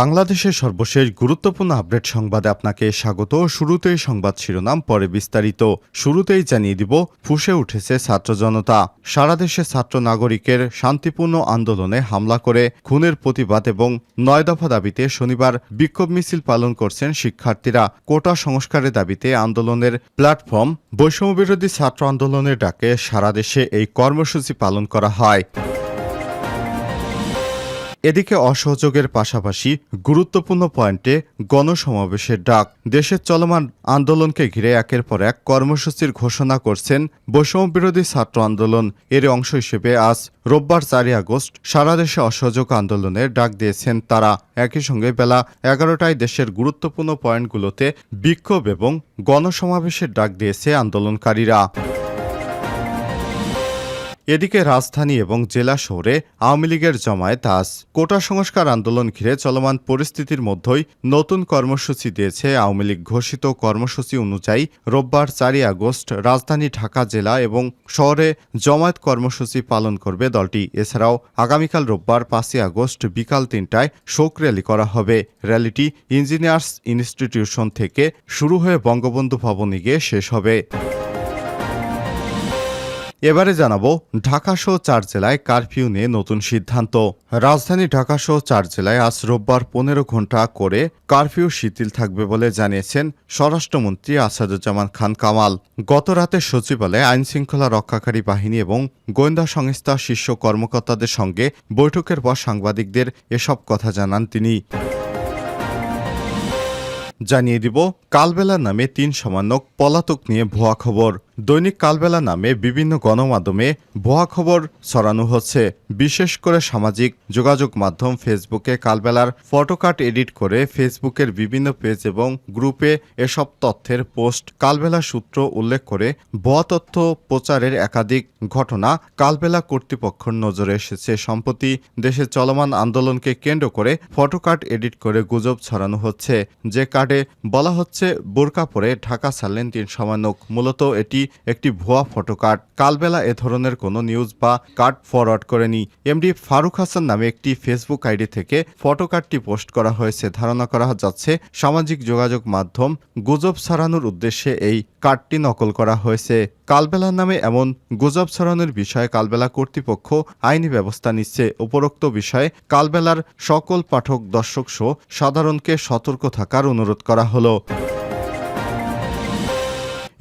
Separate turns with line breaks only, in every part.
বাংলাদেশের সর্বশেষ গুরুত্বপূর্ণ আপডেট সংবাদে আপনাকে স্বাগত শুরুতেই সংবাদ শিরোনাম পরে বিস্তারিত শুরুতেই জানিয়ে দিব ফুসে উঠেছে ছাত্র জনতা সারা দেশে ছাত্র নাগরিকের শান্তিপূর্ণ আন্দোলনে হামলা করে খুনের প্রতিবাদ এবং নয় দফা দাবিতে শনিবার বিক্ষোভ মিছিল পালন করছেন শিক্ষার্থীরা কোটা সংস্কারের দাবিতে আন্দোলনের প্ল্যাটফর্ম বৈষম্যবিরোধী ছাত্র আন্দোলনের ডাকে সারা দেশে এই কর্মসূচি পালন করা হয় এদিকে অসহযোগের পাশাপাশি গুরুত্বপূর্ণ পয়েন্টে গণসমাবেশের ডাক দেশের চলমান আন্দোলনকে ঘিরে একের পর এক কর্মসূচির ঘোষণা করছেন বৈষম্য বিরোধী ছাত্র আন্দোলন এর অংশ হিসেবে আজ রোববার চারই আগস্ট সারা দেশে অসহযোগ আন্দোলনের ডাক দিয়েছেন তারা একই সঙ্গে বেলা এগারোটায় দেশের গুরুত্বপূর্ণ পয়েন্টগুলোতে বিক্ষোভ এবং গণসমাবেশের ডাক দিয়েছে আন্দোলনকারীরা এদিকে রাজধানী এবং জেলা শহরে আওয়ামী লীগের জমায়েত আজ কোটা সংস্কার আন্দোলন ঘিরে চলমান পরিস্থিতির মধ্যেই নতুন কর্মসূচি দিয়েছে আওয়ামী লীগ ঘোষিত কর্মসূচি অনুযায়ী রোববার চারই আগস্ট রাজধানী ঢাকা জেলা এবং শহরে জমায়েত কর্মসূচি পালন করবে দলটি এছাড়াও আগামীকাল রোববার পাঁচই আগস্ট বিকাল তিনটায় শোক র্যালি করা হবে র্যালিটি ইঞ্জিনিয়ার্স ইনস্টিটিউশন থেকে শুরু হয়ে বঙ্গবন্ধু ভবনে গিয়ে শেষ হবে এবারে জানাবো ঢাকাসহ চার জেলায় কারফিউ নিয়ে নতুন সিদ্ধান্ত রাজধানী ঢাকাসহ চার জেলায় আজ রোববার পনেরো ঘন্টা করে কারফিউ শিথিল থাকবে বলে জানিয়েছেন স্বরাষ্ট্রমন্ত্রী আসাদুজ্জামান খান কামাল গতরাতে সচিবালয়ে আইনশৃঙ্খলা রক্ষাকারী বাহিনী এবং গোয়েন্দা সংস্থা শীর্ষ কর্মকর্তাদের সঙ্গে বৈঠকের পর সাংবাদিকদের এসব কথা জানান তিনি জানিয়ে দিব কালবেলা নামে তিন সমানক পলাতক নিয়ে ভুয়া খবর দৈনিক কালবেলা নামে বিভিন্ন গণমাধ্যমে ভুয়া খবর ছড়ানো হচ্ছে বিশেষ করে সামাজিক যোগাযোগ মাধ্যম ফেসবুকে কালবেলার ফটোকাট এডিট করে ফেসবুকের বিভিন্ন পেজ এবং গ্রুপে এসব তথ্যের পোস্ট কালবেলা সূত্র উল্লেখ করে ভুয়া তথ্য প্রচারের একাধিক ঘটনা কালবেলা কর্তৃপক্ষের নজরে এসেছে সম্প্রতি দেশে চলমান আন্দোলনকে কেন্দ্র করে ফটোকাট এডিট করে গুজব ছড়ানো হচ্ছে যে কার্ডে বলা হচ্ছে বোরকা পরে ঢাকা ছাড়লেন তিন সমানক মূলত এটি একটি ভুয়া কার্ড কালবেলা এ ধরনের কোনো নিউজ বা কার্ড ফরওয়ার্ড করেনি এমডি ফারুক হাসান নামে একটি ফেসবুক আইডি থেকে ফটোকার্ডটি পোস্ট করা হয়েছে ধারণা করা যাচ্ছে সামাজিক যোগাযোগ মাধ্যম গুজব ছড়ানোর উদ্দেশ্যে এই কার্ডটি নকল করা হয়েছে কালবেলা নামে এমন গুজব ছড়ানোর বিষয়ে কালবেলা কর্তৃপক্ষ আইনি ব্যবস্থা নিচ্ছে উপরোক্ত বিষয়ে কালবেলার সকল পাঠক দর্শক সহ সাধারণকে সতর্ক থাকার অনুরোধ করা হলো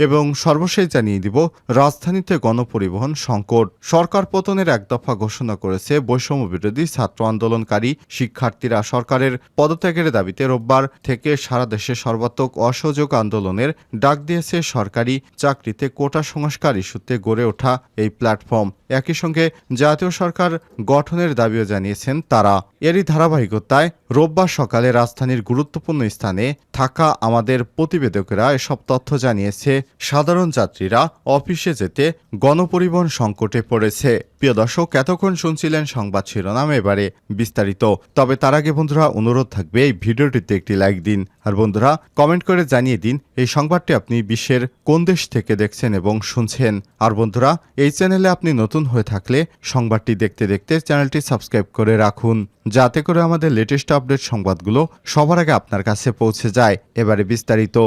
এবং সর্বশেষ জানিয়ে দিব রাজধানীতে গণপরিবহন সংকট সরকার পতনের এক দফা ঘোষণা করেছে বৈষম্য বিরোধী ছাত্র আন্দোলনকারী শিক্ষার্থীরা সরকারের পদত্যাগের দাবিতে রোববার থেকে সারা দেশে সর্বাত্মক অসহযোগ আন্দোলনের ডাক দিয়েছে সরকারি চাকরিতে কোটা সংস্কার ইস্যুতে গড়ে ওঠা এই প্ল্যাটফর্ম একই সঙ্গে জাতীয় সরকার গঠনের দাবিও জানিয়েছেন তারা এরই ধারাবাহিকতায় রোববার সকালে রাজধানীর গুরুত্বপূর্ণ স্থানে থাকা আমাদের প্রতিবেদকেরা এসব তথ্য জানিয়েছে সাধারণ যাত্রীরা অফিসে যেতে গণপরিবহন সংকটে পড়েছে প্রিয় দর্শক এতক্ষণ শুনছিলেন সংবাদ শিরোনাম এবারে বিস্তারিত তবে তার আগে বন্ধুরা অনুরোধ থাকবে এই ভিডিওটিতে একটি লাইক দিন আর বন্ধুরা কমেন্ট করে জানিয়ে দিন এই সংবাদটি আপনি বিশ্বের কোন দেশ থেকে দেখছেন এবং শুনছেন আর বন্ধুরা এই চ্যানেলে আপনি নতুন হয়ে থাকলে সংবাদটি দেখতে দেখতে চ্যানেলটি সাবস্ক্রাইব করে রাখুন যাতে করে আমাদের লেটেস্ট আপডেট সংবাদগুলো সবার আগে আপনার কাছে পৌঁছে যায় এবারে বিস্তারিত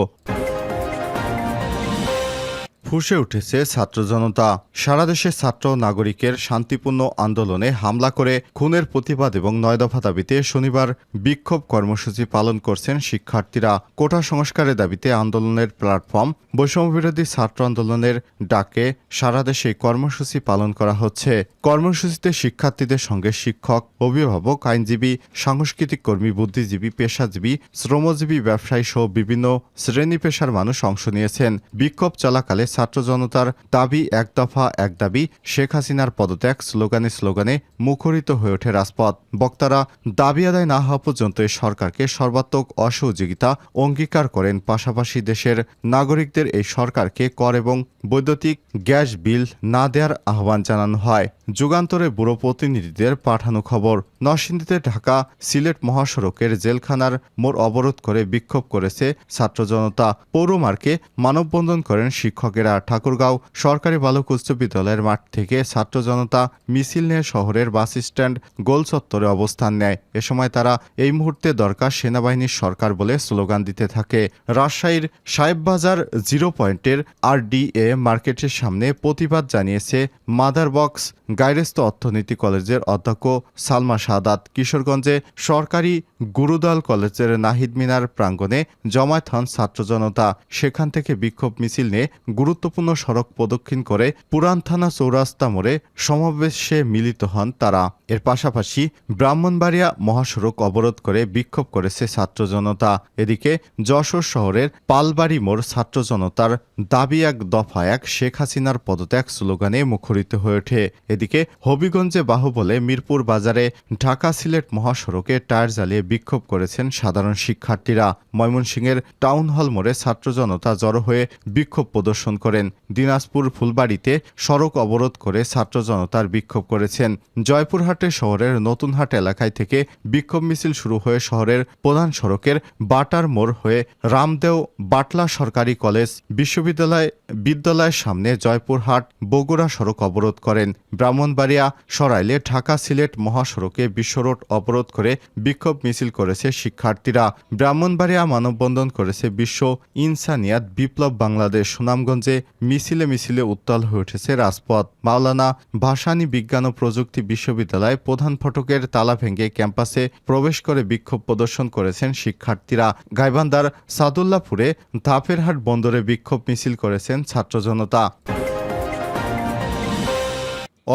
ফুসে উঠেছে ছাত্র জনতা সারা দেশে ছাত্র নাগরিকের শান্তিপূর্ণ আন্দোলনে হামলা করে খুনের প্রতিবাদ এবং নয় দফা দাবিতে শনিবার বিক্ষোভ কর্মসূচি পালন করছেন শিক্ষার্থীরা কোটা সংস্কারের দাবিতে আন্দোলনের প্ল্যাটফর্ম বৈষম্যবিরোধী ছাত্র আন্দোলনের ডাকে সারা দেশে কর্মসূচি পালন করা হচ্ছে কর্মসূচিতে শিক্ষার্থীদের সঙ্গে শিক্ষক অভিভাবক আইনজীবী সাংস্কৃতিক কর্মী বুদ্ধিজীবী পেশাজীবী শ্রমজীবী ব্যবসায়ী সহ বিভিন্ন শ্রেণী পেশার মানুষ অংশ নিয়েছেন বিক্ষোভ চলাকালে ছাত্র জনতার দাবি এক দফা এক দাবি শেখ হাসিনার পদত্যাগ স্লোগানে স্লোগানে মুখরিত হয়ে ওঠে রাজপথ বক্তারা দাবি আদায় না হওয়া পর্যন্ত সরকারকে সর্বাত্মক অসহযোগিতা অঙ্গীকার করেন পাশাপাশি দেশের নাগরিকদের এই সরকারকে কর এবং বৈদ্যুতিক গ্যাস বিল না দেওয়ার আহ্বান জানানো হয় যুগান্তরে ব্যুরো প্রতিনিধিদের পাঠানো খবর নরসিংদীতে ঢাকা সিলেট মহাসড়কের জেলখানার মোড় অবরোধ করে বিক্ষোভ করেছে ছাত্র জনতা পৌরমার্কে মানববন্ধন করেন শিক্ষকেরা ঠাকুরগাঁও সরকারি বালক উচ্চ বিদ্যালয়ের মাঠ থেকে ছাত্র জনতা মিছিল নিয়ে শহরের বাস স্ট্যান্ড গোল চত্বরে অবস্থান নেয় এ সময় তারা এই মুহূর্তে দরকার সেনাবাহিনীর সরকার বলে স্লোগান দিতে থাকে রাজশাহীর সাহেববাজার জিরো পয়েন্টের আরডিএ মার্কেটের সামনে প্রতিবাদ জানিয়েছে মাদার বক্স গাইরেস্ত অর্থনীতি কলেজের অধ্যক্ষ সালমা সাদাত কিশোরগঞ্জে সরকারি গুরুদল কলেজের নাহিদ মিনার প্রাঙ্গণে জমায়েত হন ছাত্র জনতা সেখান থেকে বিক্ষোভ মিছিল নিয়ে গুরুত্বপূর্ণ সড়ক প্রদক্ষিণ করে পুরান থানা চৌরাস্তা মোড়ে সমাবেশে মিলিত হন তারা এর পাশাপাশি ব্রাহ্মণবাড়িয়া মহাসড়ক অবরোধ করে বিক্ষোভ করেছে ছাত্র জনতা এদিকে যশোর শহরের পালবাড়ি মোড় ছাত্র জনতার দাবি এক দফা এক শেখ হাসিনার পদত্যাগ স্লোগানে মুখরিত হয়ে ওঠে এদিকে হবিগঞ্জে বাহুবলে মিরপুর বাজারে ঢাকা সিলেট মহাসড়কে টায়ার জ্বালিয়ে বিক্ষোভ করেছেন সাধারণ শিক্ষার্থীরা ময়মনসিংহের টাউন হল মোড়ে ছাত্র জনতা জড়ো হয়ে বিক্ষোভ প্রদর্শন করেন দিনাজপুর ফুলবাড়িতে সড়ক অবরোধ করে ছাত্র জনতার বিক্ষোভ করেছেন জয়পুরহাটে শহরের নতুনহাট এলাকায় থেকে বিক্ষোভ মিছিল শুরু হয়ে শহরের প্রধান সড়কের বাটার মোড় হয়ে রামদেও বাটলা সরকারি কলেজ বিশ্ববিদ্যালয় বিদ্যালয়ের সামনে জয়পুরহাট বগুড়া সড়ক অবরোধ করেন ব্রাহ্মণবাড়িয়া সরাইলে ঢাকা সিলেট মহাসড়কে বিশ্বরোড অবরোধ করে বিক্ষোভ মিছিল করেছে শিক্ষার্থীরা ব্রাহ্মণবাড়িয়া মানববন্ধন করেছে বিশ্ব ইনসানিয়াত বিপ্লব বাংলাদেশ সুনামগঞ্জে মিছিলে মিছিলে উত্তাল হয়ে উঠেছে রাজপথ মাওলানা ভাসানী বিজ্ঞান ও প্রযুক্তি বিশ্ববিদ্যালয় প্রধান ফটকের তালা ভেঙে ক্যাম্পাসে প্রবেশ করে বিক্ষোভ প্রদর্শন করেছেন শিক্ষার্থীরা গাইবান্ধার সাদুল্লাপুরে ধাপেরহাট বন্দরে বিক্ষোভ মিছিল করেছেন ছাত্র জনতা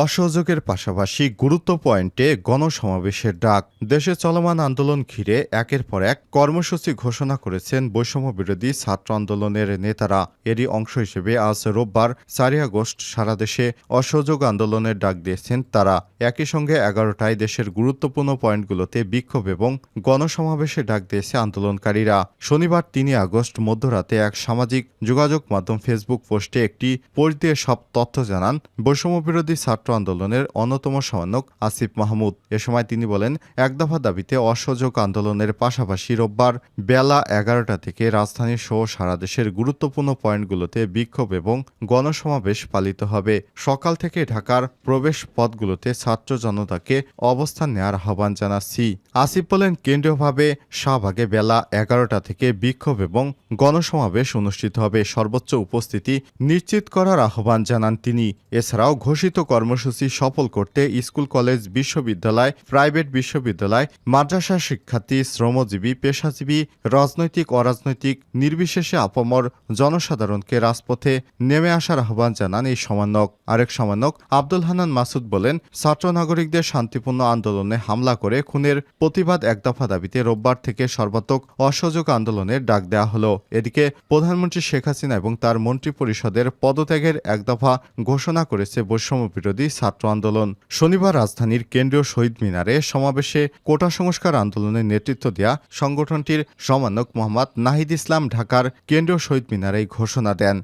অসহযোগের পাশাপাশি গুরুত্ব পয়েন্টে গণসমাবেশের ডাক দেশে চলমান আন্দোলন ঘিরে একের পর এক কর্মসূচি ঘোষণা করেছেন বৈষম্য বিরোধী ছাত্র আন্দোলনের নেতারা এরই অংশ হিসেবে আজ রোববার চারই আগস্ট সারা দেশে অসহযোগ আন্দোলনের ডাক দিয়েছেন তারা একই সঙ্গে এগারোটায় দেশের গুরুত্বপূর্ণ পয়েন্টগুলোতে বিক্ষোভ এবং গণসমাবেশে ডাক দিয়েছে আন্দোলনকারীরা শনিবার তিনই আগস্ট মধ্যরাতে এক সামাজিক যোগাযোগ মাধ্যম ফেসবুক পোস্টে একটি পোস্ট দিয়ে সব তথ্য জানান বৈষম্য বিরোধী ছাত্র ছাত্র আন্দোলনের অন্যতম সমন্বয়ক আসিফ মাহমুদ এ সময় তিনি বলেন এক দফা দাবিতে অসহযোগ আন্দোলনের পাশাপাশি রোববার বেলা এগারোটা থেকে রাজধানী সহ সারা দেশের গুরুত্বপূর্ণ পয়েন্টগুলোতে বিক্ষোভ এবং গণসমাবেশ পালিত হবে সকাল থেকে ঢাকার প্রবেশ পথগুলোতে ছাত্র জনতাকে অবস্থান নেওয়ার আহ্বান জানাচ্ছি আসিফ বলেন কেন্দ্রীয়ভাবে শাহবাগে বেলা এগারোটা থেকে বিক্ষোভ এবং গণসমাবেশ অনুষ্ঠিত হবে সর্বোচ্চ উপস্থিতি নিশ্চিত করার আহ্বান জানান তিনি এছাড়াও ঘোষিত কর্ম কর্মসূচি সফল করতে স্কুল কলেজ বিশ্ববিদ্যালয় প্রাইভেট বিশ্ববিদ্যালয় মাদ্রাসা শিক্ষার্থী শ্রমজীবী পেশাজীবী রাজনৈতিক অরাজনৈতিক নির্বিশেষে আপমর জনসাধারণকে রাজপথে নেমে আসার আহ্বান জানান এই সমানক আরেক সমানক আব্দুল হানান মাসুদ বলেন ছাত্র নাগরিকদের শান্তিপূর্ণ আন্দোলনে হামলা করে খুনের প্রতিবাদ এক দফা দাবিতে রোববার থেকে সর্বাত্মক অসহযোগ আন্দোলনের ডাক দেওয়া হল এদিকে প্রধানমন্ত্রী শেখ হাসিনা এবং তার মন্ত্রী পরিষদের পদত্যাগের এক দফা ঘোষণা করেছে বৈষম্য বিরোধী বিরোধী ছাত্র আন্দোলন শনিবার রাজধানীর কেন্দ্রীয় শহীদ মিনারে সমাবেশে কোটা সংস্কার আন্দোলনের নেতৃত্ব দেয়া সংগঠনটির সমানক মোহাম্মদ নাহিদ ইসলাম ঢাকার কেন্দ্রীয় শহীদ মিনারে ঘোষণা দেন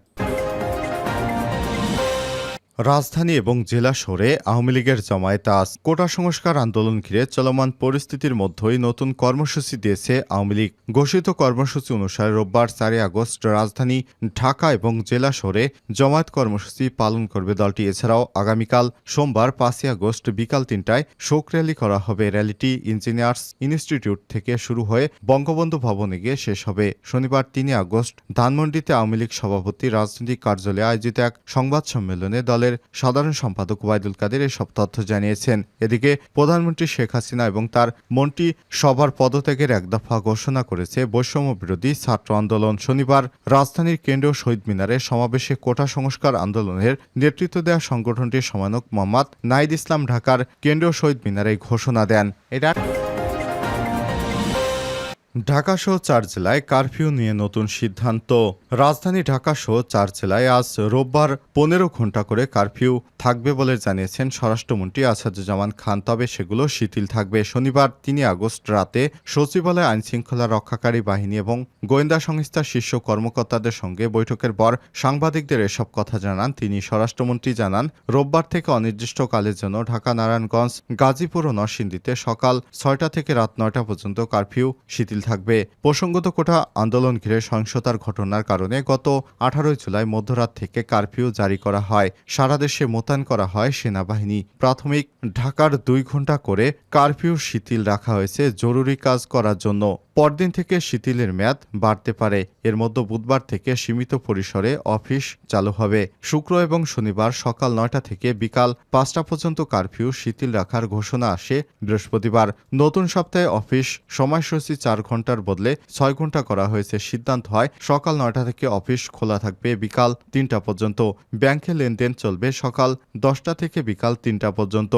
রাজধানী এবং জেলা শহরে আওয়ামী লীগের আজ কোটা সংস্কার আন্দোলন ঘিরে চলমান পরিস্থিতির মধ্যেই নতুন কর্মসূচি দিয়েছে আওয়ামী লীগ ঘোষিত কর্মসূচি অনুসারে রোববার চারই আগস্ট রাজধানী ঢাকা এবং জেলা শহরে জমায়েত কর্মসূচি পালন করবে দলটি এছাড়াও আগামীকাল সোমবার পাঁচই আগস্ট বিকাল তিনটায় শোক র্যালি করা হবে র্যালিটি ইঞ্জিনিয়ার্স ইনস্টিটিউট থেকে শুরু হয়ে বঙ্গবন্ধু ভবনে গিয়ে শেষ হবে শনিবার তিনই আগস্ট ধানমন্ডিতে আওয়ামী লীগ সভাপতি রাজনৈতিক কার্যালয়ে আয়োজিত এক সংবাদ সম্মেলনে দলের দলের সাধারণ সম্পাদক ওয়াইদুল কাদের এসব তথ্য জানিয়েছেন এদিকে প্রধানমন্ত্রী শেখ হাসিনা এবং তার মন্ত্রী সভার পদত্যাগের এক দফা ঘোষণা করেছে বৈষম্য বিরোধী ছাত্র আন্দোলন শনিবার রাজধানীর কেন্দ্রীয় শহীদ মিনারে সমাবেশে কোটা সংস্কার আন্দোলনের নেতৃত্ব দেওয়া সংগঠনটির সমানক মোহাম্মদ নাইদ ইসলাম ঢাকার কেন্দ্রীয় শহীদ মিনারে ঘোষণা দেন এটা ঢাকাসহ চার জেলায় কারফিউ নিয়ে নতুন সিদ্ধান্ত রাজধানী ঢাকাসহ চার জেলায় আজ রোববার পনেরো ঘন্টা করে কারফিউ থাকবে বলে জানিয়েছেন স্বরাষ্ট্রমন্ত্রী আসাদুজ্জামান খান তবে সেগুলো শিথিল থাকবে শনিবার তিনি আগস্ট রাতে সচিবালয় আইনশৃঙ্খলা রক্ষাকারী বাহিনী এবং গোয়েন্দা সংস্থার শীর্ষ কর্মকর্তাদের সঙ্গে বৈঠকের পর সাংবাদিকদের এসব কথা জানান তিনি স্বরাষ্ট্রমন্ত্রী জানান রোববার থেকে অনির্দিষ্টকালের জন্য ঢাকা নারায়ণগঞ্জ গাজীপুর ও নরসিংদীতে সকাল ছয়টা থেকে রাত নয়টা পর্যন্ত কারফিউ শিথিল থাকবে প্রসঙ্গত কোটা আন্দোলন ঘিরে সহিংসতার ঘটনার কারণে গত আঠারোই জুলাই মধ্যরাত থেকে কারফিউ জারি করা হয় সারা দেশে মোতায়েন করা হয় সেনাবাহিনী প্রাথমিক ঢাকার দুই ঘন্টা করে কারফিউ শিথিল রাখা হয়েছে জরুরি কাজ করার জন্য পরদিন থেকে শিথিলের মেয়াদ বাড়তে পারে এর মধ্যে বুধবার থেকে সীমিত পরিসরে অফিস চালু হবে শুক্র এবং শনিবার সকাল নয়টা থেকে বিকাল পাঁচটা পর্যন্ত কারফিউ শিথিল রাখার ঘোষণা আসে বৃহস্পতিবার নতুন সপ্তাহে অফিস সময়সূচি চার ঘন্টার বদলে ছয় ঘন্টা করা হয়েছে সিদ্ধান্ত হয় সকাল নয়টা থেকে অফিস খোলা থাকবে বিকাল তিনটা পর্যন্ত ব্যাংকে লেনদেন চলবে সকাল দশটা থেকে বিকাল তিনটা পর্যন্ত